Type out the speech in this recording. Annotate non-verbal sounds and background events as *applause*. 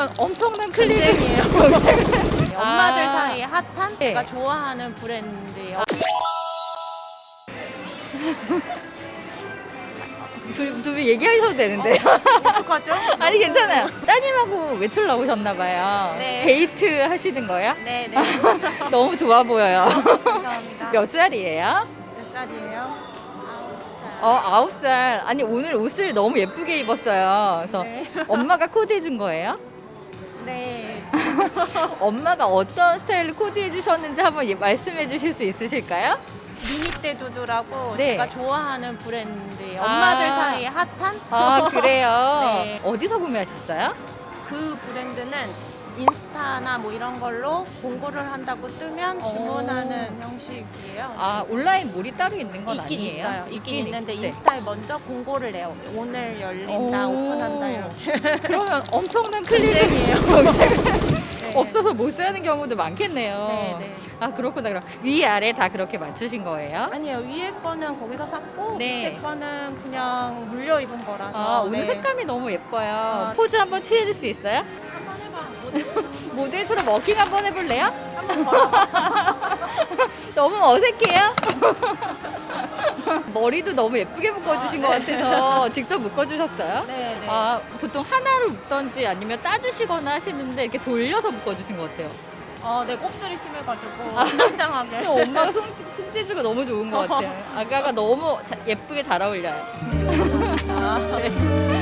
그러면 엄청난 클릭. 경쟁이에요. *laughs* 엄마들 아. 사이에 핫한 네. 제가 좋아하는 브랜드예요. *laughs* 둘, 둘이 얘기하셔도 되는데. 어떡하죠? *laughs* 아니, 괜찮아요. 따님하고 외출 나오셨나봐요. 네. 데이트 하시는 거예요? 네, 네. 너무 좋아 보여요. 감사합니다. 몇 살이에요? 몇 살이에요? 아홉 살. 어, 아홉 살. 아니, 오늘 옷을 너무 예쁘게 입었어요. 그래서 네. 엄마가 코디해준 거예요? 네. *laughs* 엄마가 어떤 스타일을 코디해 주셨는지 한번 예- 말씀해 주실 수 있으실까요? 미니떼 두두라고 네. 제가 좋아하는 브랜드예요. 아. 엄마들 사이에 핫한 아, 그래요? *laughs* 네. 어디서 구매하셨어요? 그 브랜드는 인스타나 뭐 이런 걸로 공고를 한다고 뜨면 오. 주문하는 형식이에요. 아, 온라인 몰이 따로 있는 건 있긴 아니에요? 있어요. 있긴 있- 있는데 네. 인스타에 먼저 공고를 내요. 오늘 열린다, 오. 오픈한다 이렇게. *laughs* 그러면 엄청난 경쟁이에요. *laughs* *laughs* 네. 없어서 못 사는 경우도 많겠네요. 네, 네. 아, 그렇구나. 그럼 위, 아래 다 그렇게 맞추신 거예요? 아니에요. 위에 거는 거기서 샀고 네. 밑에 거는 그냥 물려 입은 거라서. 아, 오늘 네. 색감이 너무 예뻐요. 아. 포즈 한번 취해줄 수 있어요? 해봐. 모델 모델처럼 워킹 한번 해볼래요? 한번. *laughs* 너무 어색해요? *laughs* 머리도 너무 예쁘게 묶어주신 것 아, 네. 같아서 직접 묶어주셨어요? 네, 네. 아, 보통 하나로 묶던지 아니면 따주시거나 하시는데 이렇게 돌려서 묶어주신 것 같아요. 어, 네 곱슬이 심해가지고 아. 굉장하게. 근데 엄마가 손, 손재주가 너무 좋은 것 같아요. 아가가 너무 자- 예쁘게 잘 어울려요. 아, *laughs* 네.